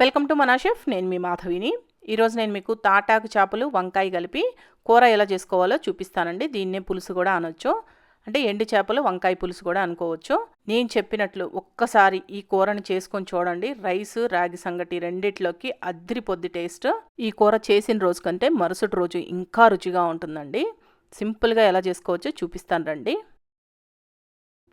Welcome to మనా chef. నేను మీ మాధవిని. ఈరోజు నేను మీకు తాటాకు చేపలు వంకాయ కలిపి కూర ఎలా చేసుకోవాలో చూపిస్తానండి. దీన్నే పులుసు కూడా అనొచ్చు. అంటే ఎండు చేపలు వంకాయ పులుసు కూడా అనుకోవచ్చు. నేను చెప్పినట్లు ఒక్కసారి ఈ కూరను చేసుకొని చూడండి. రైస్ రాగి సంగటి రెండిట్లోకి అద్రిపొద్ది టేస్ట్. ఈ కూర చేసిన రోజు కంటే మరుసటి రోజు ఇంకా రుచిగా ఉంటుందండి. సింపుల్గా ఎలా చేసుకోవచ్చో చూపిస్తాను రండి.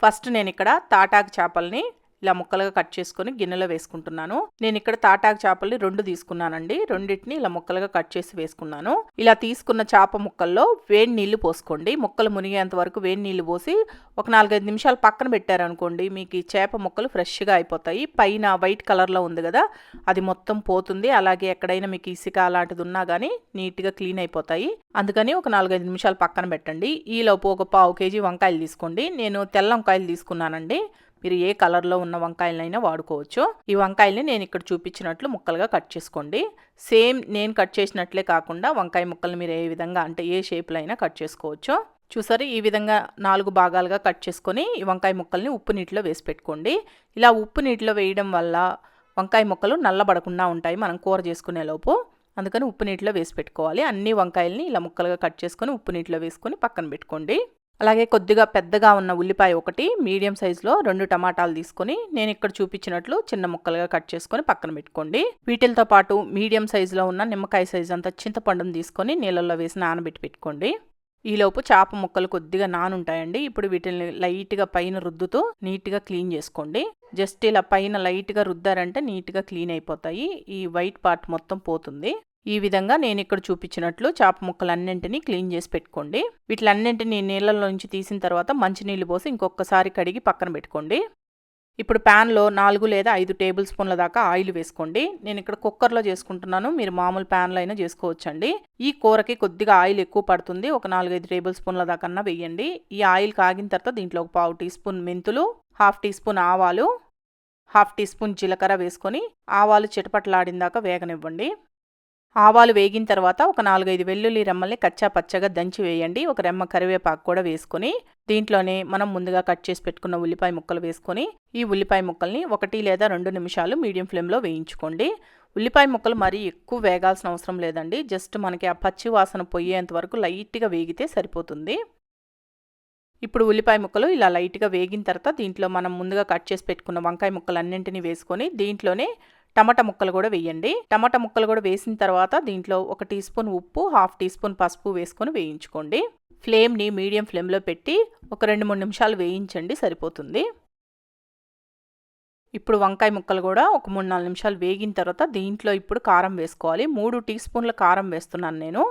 ఫస్ట్ నేను ఇక్కడ తాటాకు చేపల్ని ఇలా ముక్కలుగా కట్ చేసుకొని గిన్నెలో వేసుకుంటున్నాను. నేను ఇక్కడ తాటాకు చేపల్ని రెండు తీసుకున్నానండి. రెండింటిని ఇలా ముక్కలుగా కట్ చేసి వేసుకున్నాను. ఇలా తీసుకున్న చేప ముక్కల్లో వేడి నీళ్ళు పోసుకోండి. ముక్కలు మునిగేంత వరకు వేడి నీళ్ళు పోసి ఒక నాలుగైదు నిమిషాలు పక్కన పెట్టారనుకోండి మీకు ఈ చేప ముక్కలు ఫ్రెష్గా అయిపోతాయి. పైన వైట్ కలర్లో ఉంది కదా అది మొత్తం పోతుంది. అలాగే ఎక్కడైనా మీకు ఇసుక అలాంటిది ఉన్నా కానీ నీట్గా క్లీన్ అయిపోతాయి. అందుకని ఒక నాలుగైదు నిమిషాలు పక్కన పెట్టండి. ఈలోపు ఒక పావు కేజీ వంకాయలు తీసుకోండి. నేను తెల్ల వంకాయలు తీసుకున్నానండి. మీరు ఏ కలర్లో ఉన్న వంకాయలైనా వాడుకోవచ్చు. ఈ వంకాయల్ని నేను ఇక్కడ చూపించినట్లు ముక్కలుగా కట్ చేసుకోండి. సేమ్ నేను కట్ చేసినట్లే కాకుండా వంకాయ ముక్కలు మీరు ఏ విధంగా అంటే ఏ షేప్లో అయినా కట్ చేసుకోవచ్చు. చూసారు? ఈ విధంగా నాలుగు భాగాలుగా కట్ చేసుకొని ఈ వంకాయ ముక్కల్ని ఉప్పు నీటిలో వేసి పెట్టుకోండి. ఇలా ఉప్పు నీటిలో వేయడం వల్ల వంకాయ ముక్కలు నల్లబడకుండా ఉంటాయి మనం కూర చేసుకునే లోపు. అందుకని ఉప్పు నీటిలో వేసి పెట్టుకోవాలి. అన్ని వంకాయల్ని ఇలా ముక్కలుగా కట్ చేసుకొని ఉప్పు నీటిలో వేసుకొని పక్కన పెట్టుకోండి. అలాగే కొద్దిగా పెద్దగా ఉన్న ఉల్లిపాయ ఒకటి మీడియం సైజులో రెండు టమాటాలు తీసుకొని నేను ఇక్కడ చూపించినట్లు చిన్న ముక్కలుగా కట్ చేసుకొని పక్కన పెట్టుకోండి. వీటితో పాటు మీడియం సైజులో ఉన్న నిమ్మకాయ సైజు అంత చింతపండును తీసుకొని నీళ్ళల్లో వేసి నానబెట్టి పెట్టుకోండి. ఈలోపు చేప ముక్కలు కొద్దిగా నానుంటాయండి. ఇప్పుడు వీటిని లైట్గా పైన రుద్దుతూ నీట్గా క్లీన్ చేసుకోండి. జస్ట్ ఇలా పైన లైట్గా రుద్దారంటే నీట్గా క్లీన్ అయిపోతాయి. ఈ వైట్ పార్ట్ మొత్తం పోతుంది. ఈ విధంగా నేను ఇక్కడ చూపించినట్లు చేప ముక్కలన్నింటినీ క్లీన్ చేసి పెట్టుకోండి. వీటిలన్నింటినీ నీళ్ళలోంచి తీసిన తర్వాత మంచినీళ్ళు పోసి ఇంకొకసారి కడిగి పక్కన పెట్టుకోండి. ఇప్పుడు ప్యాన్లో నాలుగు లేదా ఐదు టేబుల్ స్పూన్ల దాకా ఆయిల్ వేసుకోండి. నేను ఇక్కడ కుక్కర్లో చేసుకుంటున్నాను. మీరు మామూలు ప్యాన్లో అయినా చేసుకోవచ్చండి. ఈ కూరకి కొద్దిగా ఆయిల్ ఎక్కువ పడుతుంది. ఒక నాలుగైదు టేబుల్ స్పూన్ల దాకా వేయండి. ఈ ఆయిల్ కాగిన తర్వాత దీంట్లో ఒక పావు టీ స్పూన్ మెంతులు హాఫ్ టీ స్పూన్ ఆవాలు హాఫ్ టీ స్పూన్ జీలకర్ర వేసుకొని ఆవాలు చిటపట్లాడిన దాకా వేగనివ్వండి. ఆవాలు వేగిన తర్వాత ఒక నాలుగైదు వెల్లుల్లి రెమ్మల్ని కచ్చా పచ్చగా దంచి వేయండి. ఒక రెమ్మ కరివేపాకు కూడా వేసుకొని దీంట్లోనే మనం ముందుగా కట్ చేసి పెట్టుకున్న ఉల్లిపాయ ముక్కలు వేసుకొని ఈ ఉల్లిపాయ ముక్కల్ని ఒకటి లేదా రెండు నిమిషాలు మీడియం ఫ్లేమ్లో వేయించుకోండి. ఉల్లిపాయ ముక్కలు మరీ ఎక్కువ వేగాల్సిన అవసరం లేదండి. జస్ట్ మనకి ఆ పచ్చి వాసన పోయేంత వరకు లైట్గా వేగితే సరిపోతుంది. ఇప్పుడు ఉల్లిపాయ ముక్కలు ఇలా లైట్గా వేగిన తర్వాత దీంట్లో మనం ముందుగా కట్ చేసి పెట్టుకున్న వంకాయ ముక్కలు అన్నింటినీ వేసుకొని దీంట్లోనే టమాటా ముక్కలు కూడా వేయండి. టమాటా ముక్కలు కూడా వేసిన తర్వాత దీంట్లో ఒక టీ స్పూన్ ఉప్పు హాఫ్ టీ స్పూన్ పసుపు వేసుకొని వేయించుకోండి. ఫ్లేమ్ని మీడియం ఫ్లేమ్లో పెట్టి ఒక రెండు మూడు నిమిషాలు వేయించండి సరిపోతుంది. ఇప్పుడు వంకాయ ముక్కలు కూడా ఒక మూడు నాలుగు నిమిషాలు వేగిన తర్వాత దీంట్లో ఇప్పుడు కారం వేసుకోవాలి. మూడు టీ స్పూన్ల కారం వేస్తున్నాను నేను.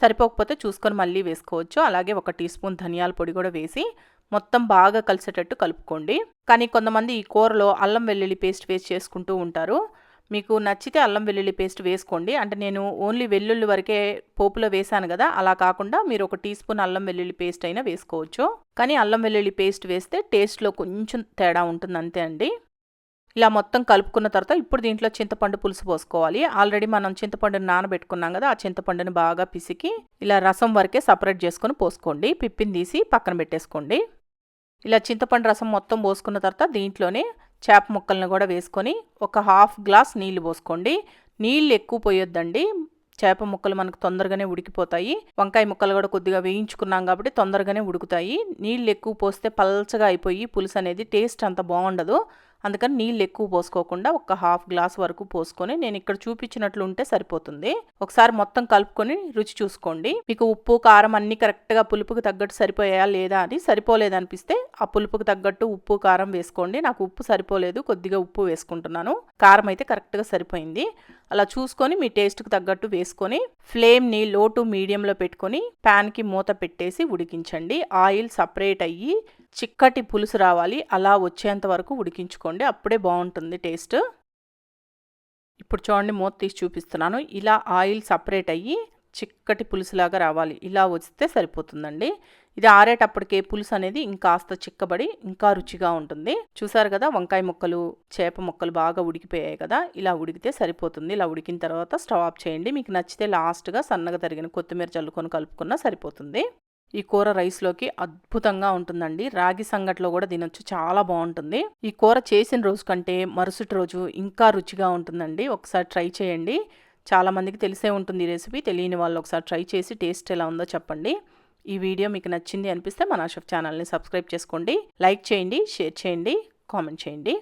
సరిపోకపోతే చూసుకొని మళ్ళీ వేసుకోవచ్చు. అలాగే ఒక టీ స్పూన్ ధనియాల పొడి కూడా వేసి మొత్తం బాగా కలిసేటట్టు కలుపుకోండి. కానీ కొంతమంది ఈ కూరలో అల్లం వెల్లుల్లి పేస్ట్ వేస్ట్ చేసుకుంటూ ఉంటారు. మీకు నచ్చితే అల్లం వెల్లుల్లి పేస్ట్ వేసుకోండి. అంటే నేను ఓన్లీ వెల్లుల్లి వరకే పోపులో వేసాను కదా అలా కాకుండా మీరు ఒక టీ స్పూన్ అల్లం వెల్లుల్లి పేస్ట్ అయినా వేసుకోవచ్చు. కానీ అల్లం వెల్లుల్లి పేస్ట్ వేస్తే టేస్ట్లో కొంచెం తేడా ఉంటుంది అంతే అండి. ఇలా మొత్తం కలుపుకున్న తర్వాత ఇప్పుడు దీంట్లో చింతపండు పులుసు పోసుకోవాలి. ఆల్రెడీ మనం చింతపండుని నానబెట్టుకున్నాం కదా ఆ చింతపండుని బాగా పిసికి ఇలా రసం వరకే సపరేట్ చేసుకొని పోసుకోండి. పిప్పిని తీసి పక్కన పెట్టేసుకోండి. ఇలా చింతపండు రసం మొత్తం పోసుకున్న తర్వాత దీంట్లోనే చేప ముక్కలను కూడా వేసుకొని ఒక హాఫ్ గ్లాస్ నీళ్ళు పోసుకోండి. నీళ్ళు ఎక్కువ పోయొద్దండి. చేప ముక్కలు మనకు తొందరగానే ఉడికిపోతాయి. వంకాయ ముక్కలు కూడా కొద్దిగా వేయించుకున్నాం కాబట్టి తొందరగానే ఉడుకుతాయి. నీళ్ళు ఎక్కువ పోస్తే పల్చగా అయిపోయి పులుసు అనేది టేస్ట్ అంత బాగుండదు. అందుకని నీళ్ళు ఎక్కువ పోసుకోకుండా ఒక హాఫ్ గ్లాస్ వరకు పోసుకొని నేను ఇక్కడ చూపించినట్లు ఉంటే సరిపోతుంది. ఒకసారి మొత్తం కలుపుకొని రుచి చూసుకోండి. మీకు ఉప్పు కారం అన్ని కరెక్ట్గా పులుపుకు తగ్గట్టు సరిపోయా లేదా అని సరిపోలేదనిపిస్తే ఆ పులుపుకు తగ్గట్టు ఉప్పు కారం వేసుకోండి. నాకు ఉప్పు సరిపోలేదు కొద్దిగా ఉప్పు వేసుకుంటున్నాను. కారం అయితే కరెక్ట్గా సరిపోయింది. అలా చూసుకొని మీ టేస్ట్కి తగ్గట్టు వేసుకొని ఫ్లేమ్ని లో టు మీడియంలో పెట్టుకొని ప్యాన్కి మూత పెట్టేసి ఉడికించండి. ఆయిల్ సపరేట్ అయ్యి చిక్కటి పులుసు రావాలి. అలా వచ్చేంత వరకు ఉడికించుకోండి. అప్పుడే బాగుంటుంది టేస్ట్. ఇప్పుడు చూడండి మూత తీసి చూపిస్తున్నాను. ఇలా ఆయిల్ సపరేట్ అయ్యి చిక్కటి పులుసులాగా రావాలి. ఇలా వస్తే సరిపోతుందండి. ఇది ఆరేటప్పటికే పులుసు అనేది ఇంకాస్త చిక్కబడి ఇంకా రుచిగా ఉంటుంది. చూసారు కదా వంకాయ ముక్కలు చేప ముక్కలు బాగా ఉడికిపోయాయి కదా. ఇలా ఉడికితే సరిపోతుంది. ఇలా ఉడికిన తర్వాత స్టవ్ ఆఫ్ చేయండి. మీకు నచ్చితే లాస్ట్గా సన్నగా తరిగిన కొత్తిమీర చల్లుకొని కలుపుకున్నా సరిపోతుంది. ఈ కూర రైస్లోకి అద్భుతంగా ఉంటుందండి. రాగి సంగట్లో కూడా తినొచ్చు. చాలా బాగుంటుంది. ఈ కూర చేసిన రోజు కంటే మరుసటి రోజు ఇంకా రుచిగా ఉంటుందండి. ఒకసారి ట్రై చేయండి. చాలామందికి తెలిసే ఉంటుంది ఈ రెసిపీ. తెలియని వాళ్ళు ఒకసారి ట్రై చేసి టేస్ట్ ఎలా ఉందో చెప్పండి. ఈ వీడియో మీకు నచ్చింది అనిపిస్తే మన షెఫ్ ఛానల్ని సబ్స్క్రైబ్ చేసుకోండి. లైక్ చేయండి షేర్ చేయండి కామెంట్ చేయండి.